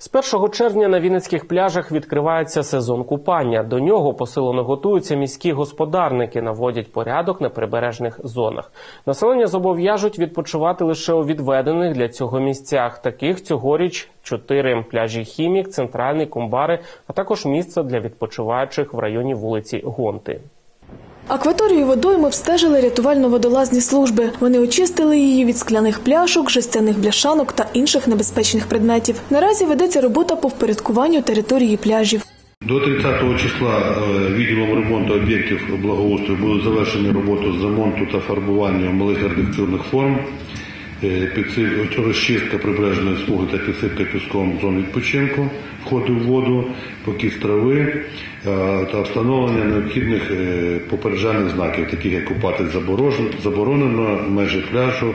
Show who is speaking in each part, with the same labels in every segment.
Speaker 1: З 1 червня на Вінницьких пляжах відкривається сезон купання. До нього посилено готуються міські господарники, наводять порядок на прибережних зонах. Населення зобов'яжуть відпочивати лише у відведених для цього місцях. Таких цьогоріч чотири пляжі Хімік, центральний Кумбари, а також місце для відпочиваючих в районі вулиці Гонти.
Speaker 2: Акваторію водойми обстежили рятувально-водолазні служби. Вони очистили її від скляних пляшок, жестяних бляшанок та інших небезпечних предметів. Наразі ведеться робота по впорядкуванню території пляжів.
Speaker 3: До 30 числа е, відділом ремонту об'єктів благоустрою були завершені роботи з ремонту та фарбування малих редакційних форм, розчистка прибережної смуги та підсипка піском зон відпочинку, входу в воду, покіс трави е, та встановлення необхідних е, попереджальних знаків, таких як купати заборонено, межі пляжу,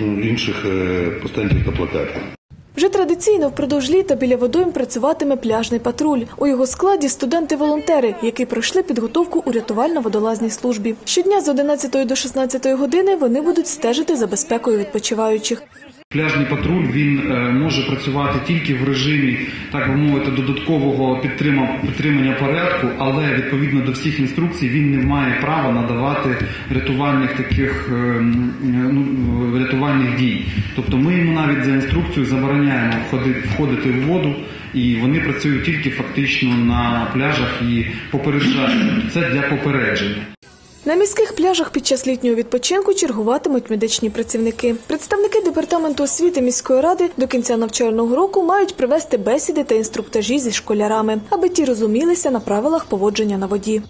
Speaker 3: інших е, постентів та плакатів.
Speaker 2: Вже традиційно впродовж літа біля водойм працюватиме пляжний патруль. У його складі студенти-волонтери, які пройшли підготовку у рятувально-водолазній службі. Щодня з 11 до 16 години вони будуть стежити за безпекою відпочиваючих.
Speaker 4: Пляжний патруль він е, може працювати тільки в режимі, так би мовити, додаткового підтрима- підтримання порядку, але відповідно до всіх інструкцій він не має права надавати рятувальних таких е, ну, рятувальних дій. Тобто ми йому навіть за інструкцією забороняємо входити, в воду, і вони працюють тільки фактично на пляжах і попереджають. Це для попередження.
Speaker 2: На міських пляжах під час літнього відпочинку чергуватимуть медичні працівники. Представники департаменту освіти міської ради до кінця навчального року мають провести бесіди та інструктажі зі школярами, аби ті розумілися на правилах поводження на воді.